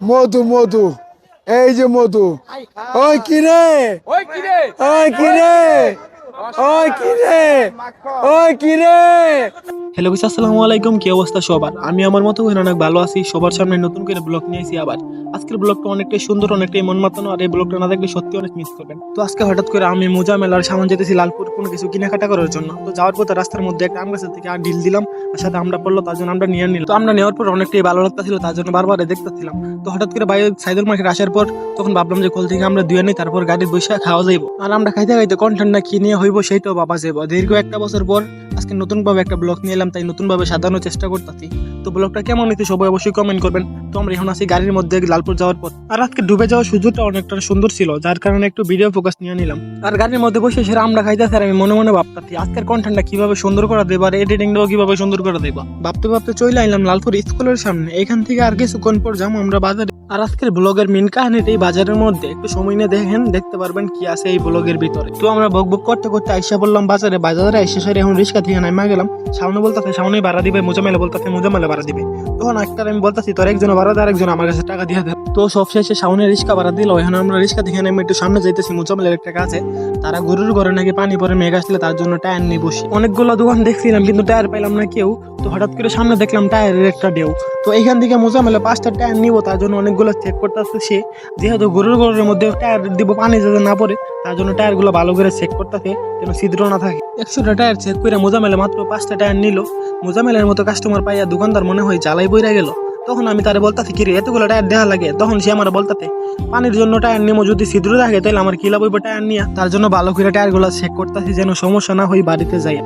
মধু মধু। এই যে মধু। ওই কিরে? ওই কিরে? ওই কিরে? ওই কিরে? ওই কিরে? হ্যালো বিশ আসসালামু আলাইকুম। কি অবস্থা সবার? আমি আমার মতো অনেক ভালো আছি। সবার সামনে নতুন করে ব্লগ নিয়ে আবার। আজকের ব্লগটা অনেকটাই সুন্দর, অনেকটাই মন মাতানো আর এই ব্লগটা না দেখলে সত্যি অনেক মিস করবেন। তো আজকে হঠাৎ করে আমি মোজা মেলার সামান যেতেছি লালপুর কোনো কিছু কেনাকাটা করার জন্য। তো যাওয়ার পথে রাস্তার মধ্যে একটা আম গাছের থেকে আর ডিল দিলাম আর সাথে আমরা পড়ল, তার জন্য আমরা নিয়ে নিলাম। তো আমরা নেওয়ার পর অনেকটাই ভালো লাগতেছিল, তার জন্য বারবার দেখতেছিলাম। তো হঠাৎ করে বাইরে সাইদুল মার্কেট আসার পর তখন ভাবলাম যে কল থেকে আমরা দুয়ে নিই, তারপর গাড়ির বসে খাওয়া যাইবো। আর আমরা খাইতে খাইতে কন্টেন্ট না কি নিয়ে হইব, সেইটাও বাবা যাব দীর্ঘ একটা বছর পর আজকে নতুনভাবে একটা ব্লগ নিয়ে এলাম, তাই নতুনভাবে সাজানোর চেষ্টা করতেছি। তো ব্লগটা কেমন হইতে সবাই অবশ্যই কমেন্ট করবেন। তো আমরা এখন আছি গাড়ির মধ্যে লালপুর যাওয়ার পর আর আজকে ডুবে যাওয়ার সুযোগটা অনেকটা সুন্দর ছিল, যার কারণে একটু ভিডিও ফোকাস নিয়ে নিলাম। আর গাড়ির মধ্যে বসে সেরা আমরা খাইতেছি আর আমি মনে মনে ভাবতাছি, আজকের কন্টেন্টটা কীভাবে সুন্দর করে দেবো আর এডিটিংটাও কীভাবে সুন্দর করে দেবো? ভাবতে ভাবতে চলে আইলাম লালপুর স্কুলের সামনে। এখান থেকে আর কিছুক্ষণ পর যাব আমরা বাজারে। আর আজকের ব্লগের মেন কাহিনীটা এই বাজারের মধ্যে। একটু সময় নিয়ে দেখেন, দেখতে পারবেন কি আছে এই ব্লগের ভিতরে। তো আমরা বক বক করতে করতে আইসা বললাম বাজারে। বাজারে এসে সারি এখন রিক্সা থেকে নামা গেলাম। সামনে বলতেছে সামনে ভাড়া দিবে মোজা মেলে বলতেছে মোজা মেলে ভাড়া দিবে। তখন একটা আমি বলতেছি, তোর একজন ভাড়া দেয় আরেকজন আমার কাছে টাকা দিয়ে দেয় তো সব শেষে সামনে রিক্সা ভাড়া দিল। এখন আমরা রিক্সা থেকে নেমে একটু সামনে যাইতেছি মোজা মেলের একটা কাছে। তারা গরুর ঘরে নাকি পানি পরে মেঘ আসলে তার জন্য টায়ার নিয়ে বসি। অনেকগুলো দোকান দেখছিলাম, কিন্তু টায়ার পাইলাম না কেউ। তো হঠাৎ করে সামনে দেখলাম টায়ারের একটা ডেউ তো এইখান থেকে মোজা মেলে পাঁচটা টায়ার নিবো, তার জন্য অনেকগুলো চেক করতে আসছে সে। যেহেতু গরুর গরুর মধ্যে টায়ার দিব, পানি যাতে না পড়ে, তার জন্য টায়ারগুলো ভালো করে চেক করতেছে, যেন ছিদ্র না থাকে। একশোটা টায়ার চেক করে মোজা মেলে মাত্র পাঁচটা টায়ার নিল। মোজা মেলের মতো কাস্টমার পাইয়া দোকানদার মনে হয় জ্বালাই বইরা গেল। তখন আমি তারে বলতাছি কি রে এতগুলো টায়ার দেওয়া লাগে? তখন সে আমার বলতাতে পানির জন্য টায়ার নিমো, যদি ছিদ্র থাকে তাহলে আমার কি লাভ টায়ার নিয়ে? তার জন্য ভালো করে টায়ারগুলো চেক করতেছি যেন সমস্যা না হই বাড়িতে যাই।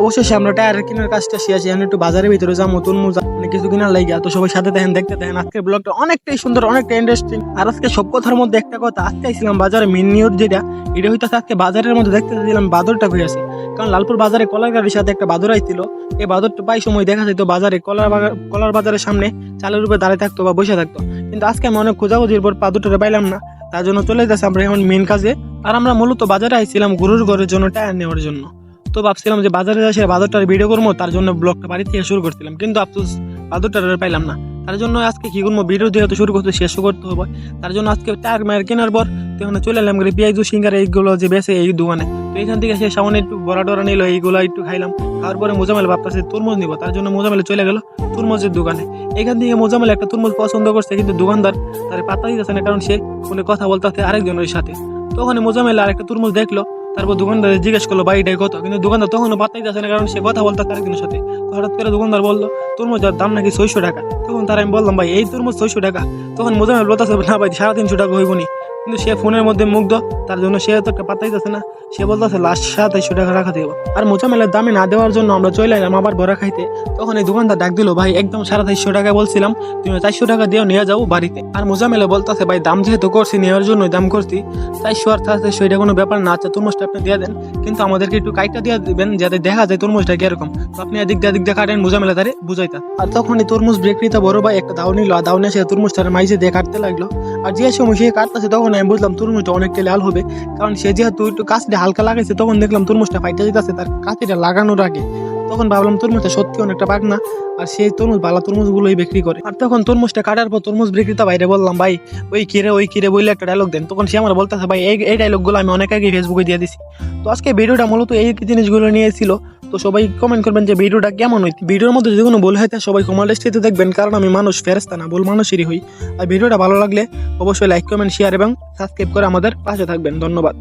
অবশেষে আমরা টায়ার কেনার কাজটা শিখেছি এখন একটু বাজারের ভিতরে যা নতুন মোজা অনেক কিছু কেনার লাগিয়া তো সবাই সাথে দেখেন, দেখতে দেখেন, আজকের ব্লগটা অনেকটাই সুন্দর অনেকটা ইন্টারেস্টিং আর আজকে সব কথার মধ্যে একটা কথা, আজকে আইছিলাম বাজারে মেন যেটা, এটা হইতাছে আজকে বাজারের মধ্যে দেখতে দিলাম বাদরটা হয়ে আছে কারণ লালপুর বাজারে কলার গাড়ির সাথে একটা বাদর আইছিল। এই বাদরটা পাই সময় দেখা যেত বাজারে কলার কলার বাজারের সামনে চালের উপরে দাঁড়িয়ে থাকতো বা বসে থাকতো। কিন্তু আজকে আমি অনেক খোঁজাখুঁজির পর বাদরটা পাইলাম না। তার জন্য চলে যাচ্ছে আমরা এখন মেন কাজে। আর আমরা মূলত বাজারে আইছিলাম গরুর ঘরের জন্য টায়ার নেওয়ার জন্য। তো ভাবছিলাম যে বাজারে এসে বাদরটার ভিডিও করব, তার জন্য ব্লগটা বাড়ি থেকে শুরু করছিলাম। কিন্তু আফসোস, বাদরটার পাইলাম না। তার জন্য আজকে কি করব? ভিডিও যেহেতু শুরু করতে শেষও করতে হবে। তার জন্য আজকে টায়ার মায়ের কেনার পর তো এখানে চলে এলাম করে পেঁয়াজু, সিঙ্গার এইগুলো যে বেছে এই দোকানে। তো এখান থেকে সে সামনে একটু বড়া টরা নিল, এইগুলো একটু খাইলাম। খাওয়ার পরে মোজামেল ভাবতেছে তরমুজ নিবো। তার জন্য মোজামেলে চলে গেল তরমুজের দোকানে। এখান থেকে মোজামেল একটা তরমুজ পছন্দ করছে কিন্তু দোকানদার তার পাতা দিতেছে না, কারণ সে ফোনে কথা বলতে আরেকজনের সাথে। তখন মোজামেল আর একটা তরমুজ দেখল তারপর দোকানদার জিজ্ঞেস করল বাড়িটাই কত কিন্তু দোকানদার তখনও পাত্তাই যাচ্ছে না, কারণ সে কথা বলতে আরেকজনের সাথে। হঠাৎ করে দোকানদার বলল, তরমুজের দাম নাকি ছয়শো টাকা? তখন তার আমি বললাম, ভাই, এই তরমুজ ছয়শো টাকা। তখন মোজামেল বলতেছে, না ভাই, সাড়ে তিনশো টাকা হইব নি। কিন্তু সে ফোনের মধ্যে মুগ্ধ, তার জন্য সে তো একটা পাত্তাই না। সে বলতেছে লাস্ট সাতাইশশো টাকা রাখা দেবো। আর মোজামেলের দামে না দেওয়ার জন্য আমরা চলে এলাম আবার বড়া খাইতে। তখন এই দোকানদার ডাক দিল, ভাই, একদম সাড়ে তেইশশো টাকা বলছিলাম, তুমি চারশো টাকা দিয়েও নিয়ে যাব বাড়িতে। আর মোজামেলে বলতেছে, ভাই, দাম যেহেতু করছি, নেওয়ার জন্য দাম করছি, চারশো আর চারশো এটা কোনো ব্যাপার না। আচ্ছা তরমুজটা আপনি দিয়ে দেন, কিন্তু আমাদেরকে একটু কাইটা দিয়ে দিবেন, যাতে দেখা যায় তরমুজটা কীরকম। তো আপনি এদিক দিয়ে এদিক দিয়ে কাটেন মোজা মেলা তারে বুঝাইতা আর তখনই তরমুজ বিক্রিতে বড় ভাই একটা দাও নিল দাও নিয়ে সে তরমুজটার মাইজে দিয়ে কাটতে লাগল। আর যে সময় সে কাটতেছে, তখন আমি বুঝলাম তরমুজটা অনেকটা লাল হবে। কারণ সে যেহেতু একটু কাঁচটা হালকা লাগাইছে, তখন দেখলাম তরমুজটা ফাইটা যেতেছে তার কাঁচিটা লাগানোর আগে। তখন ভাবলাম তরমুজটা সত্যি অনেকটা পাক না, আর সেই তরমুজ, বালা তরমুজ গুলোই বিক্রি করে। আর তখন তরমুজটা কাটার পর তরমুজ বিক্রিতা বাইরে বললাম, ভাই, ওই কিরে ওই কিরে বললে একটা ডায়লগ দেন। তখন সে আমার বলতেছে, ভাই, এই এই ডায়লগগুলো আমি অনেক আগে ফেসবুকে দিয়ে দিছি। তো আজকে ভিডিওটা মূলত এই জিনিসগুলো নিয়েছিল তো সবাই কমেন্ট করবেন যে ভিডিওটা কেমন হয় ভিডিওর মধ্যে যদি কোনো ভুল হয় তা সবাই কমেন্ট লিস্টে দেখবেন, কারণ আমি মানুষ ফেরস্তা না, ভুল মানুষেরই হই। আর ভিডিওটা ভালো লাগলে অবশ্যই লাইক কমেন্ট শেয়ার এবং সাবস্ক্রাইব করে আমাদের পাশে থাকবেন। ধন্যবাদ।